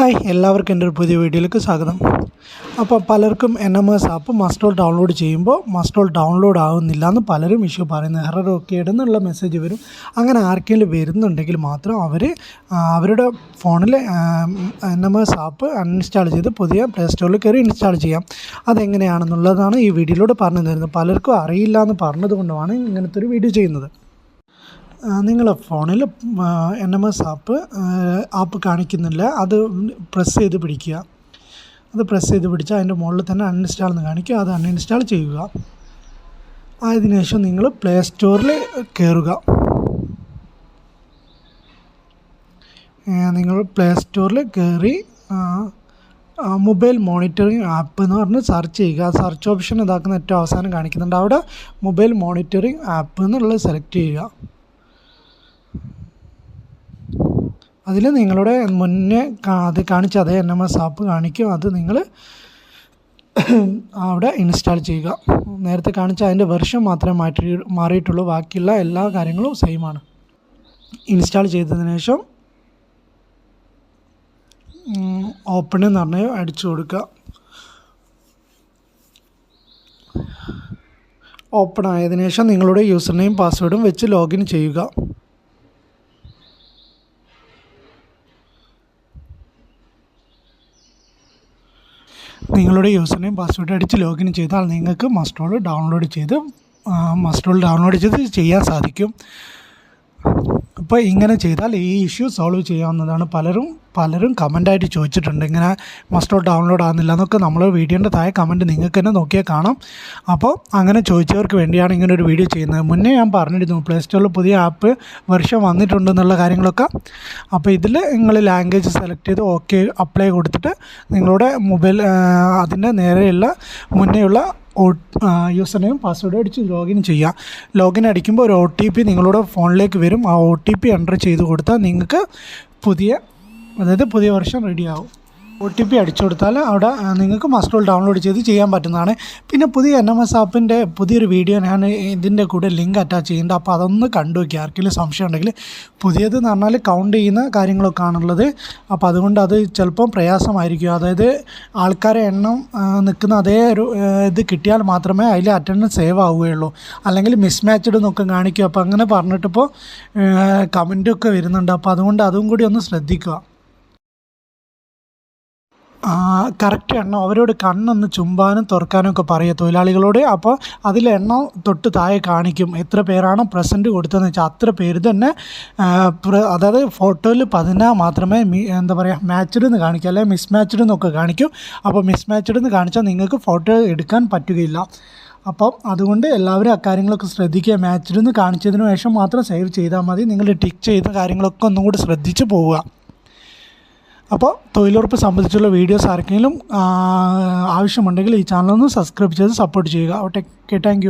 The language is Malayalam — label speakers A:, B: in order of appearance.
A: ഹായ് എല്ലാവർക്കും എന്റെ ഒരു പുതിയ വീഡിയോയിലേക്ക് സ്വാഗതം. അപ്പോൾ പലർക്കും N M S app muster roll download ചെയ്യുമ്പോൾ മസ്റ്റോൾ ഡൗൺലോഡ് ആകുന്നില്ല എന്ന് പലരും ഇഷ്യൂ പറയുന്നത്. എറർ ഒക്കെ ഇടുന്നുള്ള മെസ്സേജ് വരും. അങ്ങനെ ആർക്കെങ്കിലും വരുന്നുണ്ടെങ്കിൽ മാത്രം അവർ അവരുടെ ഫോണിൽ N M S app uninstall ചെയ്ത് പുതിയ പ്ലേ സ്റ്റോറിൽ കയറി ഇൻസ്റ്റാൾ ചെയ്യാം. അതെങ്ങനെയാണെന്നുള്ളതാണ് ഈ വീഡിയോയിലൂടെ പറഞ്ഞു തരുന്നത്. പലർക്കും അറിയില്ല എന്ന് പറഞ്ഞതുകൊണ്ടാണ് ഇങ്ങനത്തെ ഒരു വീഡിയോ ചെയ്യുന്നത്. നിങ്ങളെ ഫോണിൽ N M S app app കാണിക്കുന്നില്ല. അത് പ്രസ് ചെയ്ത് പിടിക്കുക. അത് പ്രസ് ചെയ്ത് പിടിച്ചാൽ അതിന്റെ മുകളിൽ തന്നെ അൺഇൻസ്റ്റാൾ എന്ന് കാണിക്കുക. അത് അൺഇൻസ്റ്റാൾ ചെയ്യുക. അതിനുശേഷം നിങ്ങൾ പ്ലേ സ്റ്റോറിൽ കയറുക നിങ്ങൾ പ്ലേ സ്റ്റോറിൽ കയറി മൊബൈൽ മോണിറ്ററിങ് ആപ്പ് എന്ന് പറഞ്ഞ് സെർച്ച് ചെയ്യുക. സെർച്ച് ഓപ്ഷൻ ഇതാക്കുന്ന ഏറ്റവും അവസാനം കാണിക്കുന്നുണ്ട്. അവിടെ മൊബൈൽ മോണിറ്ററിങ് ആപ്പ് എന്നുള്ളത് സെലക്ട് ചെയ്യുക. അതിൽ നിങ്ങളുടെ മുന്നേ അത് കാണിച്ച അതേ എൻ എം എസ് ആപ്പ് കാണിക്കും. അത് നിങ്ങൾ അവിടെ ഇൻസ്റ്റാൾ ചെയ്യുക. നേരത്തെ കാണിച്ച അതിന്റെ വെർഷൻ മാത്രമേ മാറ്റി മാറിയിട്ടുള്ളൂ. ബാക്കിയുള്ള എല്ലാ കാര്യങ്ങളും സെയിമാണ് ഇൻസ്റ്റാൾ ചെയ്തതിന് ശേഷം ഓപ്പൺ എന്ന് പറഞ്ഞ് അടിച്ചു കൊടുക്കുക ഓപ്പൺ ആയതിനു ശേഷം നിങ്ങളുടെ യൂസർ നെയിം പാസ്വേഡും വെച്ച് ലോഗിൻ ചെയ്യുക. നിങ്ങളുടെ യൂസർ നെയിം പാസ്വേഡ് അടിച്ച് ലോഗിൻ ചെയ്താൽ നിങ്ങൾക്ക് മസ്റ്റോൾ ഡൗൺലോഡ് ചെയ്ത് മസ്റ്റോൾ ഡൗൺലോഡ് ചെയ്ത് ചെയ്യാൻ സാധിക്കും. അപ്പോൾ ഇങ്ങനെ ചെയ്താൽ ഈ ഇഷ്യൂ സോൾവ് ചെയ്യാവുന്നതാണ്. പലരും പലരും കമന്റായിട്ട് ചോദിച്ചിട്ടുണ്ട്. ഇങ്ങനെ മസ്റ്റോ ഡൗൺലോഡ് ആകുന്നില്ല എന്നൊക്കെ നമ്മൾ വീഡിയോന്റെ താഴെ കമന്റ് നിങ്ങൾക്ക് തന്നെ നോക്കിയാൽ കാണാം. അപ്പോൾ അങ്ങനെ ചോദിച്ചവർക്ക് വേണ്ടിയാണ് ഇങ്ങനെ ഒരു വീഡിയോ ചെയ്യുന്നത്. മുന്നേ ഞാൻ പറഞ്ഞിരുന്നു പ്ലേ സ്റ്റോറിൽ പുതിയ ആപ്പ് വെർഷൻ വന്നിട്ടുണ്ടെന്നുള്ള കാര്യങ്ങളൊക്കെ. അപ്പോൾ ഇതിൽ നിങ്ങൾ ലാംഗ്വേജ് സെലക്ട് ചെയ്ത് ഓക്കെ അപ്ലൈ കൊടുത്തിട്ട് നിങ്ങളുടെ മൊബൈൽ അതിന്റെ നേരെയുള്ള മുന്നേയുള്ള ഒ യൂസർ നെയിം പാസ്വേഡ് അടിച്ച് ലോഗിൻ ചെയ്യുക ലോഗിൻ അടിക്കുമ്പോൾ ഒരു ഒ ടി പി നിങ്ങളുടെ ഫോണിലേക്ക് വരും. ആ ഒ ടി പി എന്റർ ചെയ്ത് കൊടുത്താൽ നിങ്ങൾക്ക് പുതിയ അതായത് പുതിയ വെർഷൻ റെഡിയാവും ഒ ടി പി അടിച്ചു കൊടുത്താൽ അവിടെ നിങ്ങൾക്ക് മസ്റ്റോൾ ഡൗൺലോഡ് ചെയ്ത് ചെയ്യാൻ പറ്റുന്നതാണ്. പിന്നെ പുതിയ എൻ എം എസ് ആപ്പിന്റെ പുതിയൊരു വീഡിയോ ഞാൻ ഇതിന്റെ കൂടെ ലിങ്ക് അറ്റാച്ച് ചെയ്യുന്നുണ്ട്. അപ്പോൾ അതൊന്ന് കണ്ടു നോക്കി. ആർക്കെങ്കിലും സംശയം ഉണ്ടെങ്കിൽ പുതിയത് എന്ന് പറഞ്ഞാൽ കൗണ്ട് ചെയ്യുന്ന കാര്യങ്ങളൊക്കെ ആണുള്ളത്. അപ്പോൾ അതുകൊണ്ട് അത് ചിലപ്പം പ്രയാസമായിരിക്കും. അതായത് ആൾക്കാരെ എണ്ണം നിൽക്കുന്ന അതേ ഒരു ഇത് കിട്ടിയാൽ മാത്രമേ അതിൽ അറ്റൻഡൻസ് സേവ് ആവുകയുള്ളൂ. അല്ലെങ്കിൽ മിസ് മാച്ച്ഡ് എന്നൊക്കെ കാണിക്കും. അപ്പോൾ അങ്ങനെ പറഞ്ഞിട്ടിപ്പോൾ കമന്റൊക്കെ വരുന്നുണ്ട്. അപ്പോൾ അതുകൊണ്ട് അതും കൂടി ഒന്ന് ശ്രദ്ധിക്കുക. കറക്റ്റ് എണ്ണം. അവരോട് കണ്ണൊന്ന് ചുമ്പാനും തുറക്കാനും ഒക്കെ പറയുക തൊഴിലാളികളോട്. അപ്പോൾ അതിൽ തൊട്ട് താഴെ കാണിക്കും എത്ര പേരാണോ പ്രസന്റ് കൊടുത്തതെന്ന് വെച്ചാൽ അത്ര പേര് തന്നെ അതായത് ഫോട്ടോയിൽ പതിനാ മാത്രമേ എന്താ പറയുക മാച്ച്ഡ് എന്ന് കാണിക്കുക അല്ലെങ്കിൽ മിസ് മാച്ച്ഡ് എന്നൊക്കെ കാണിക്കും. അപ്പോൾ മിസ് മാച്ച്ഡ് എന്ന് കാണിച്ചാൽ നിങ്ങൾക്ക് ഫോട്ടോ എടുക്കാൻ പറ്റുകയില്ല. അപ്പം അതുകൊണ്ട് എല്ലാവരും അക്കാര്യങ്ങളൊക്കെ ശ്രദ്ധിക്കുക. മാച്ച്ഡ് എന്ന് കാണിച്ചതിന് ശേഷം മാത്രം സേവ് ചെയ്താൽ മതി. നിങ്ങൾ ടിക്ക് ചെയ്ത കാര്യങ്ങളൊക്കെ ഒന്നും കൂടി ശ്രദ്ധിച്ച് പോവുക. അപ്പോൾ തൊഴിലുറപ്പ് സംബന്ധിച്ചുള്ള വീഡിയോസ് ആർക്കെങ്കിലും ആവശ്യമുണ്ടെങ്കിൽ ഈ ചാനലൊന്ന് സബ്സ്ക്രൈബ് ചെയ്ത് സപ്പോർട്ട് ചെയ്യുക. Okay thank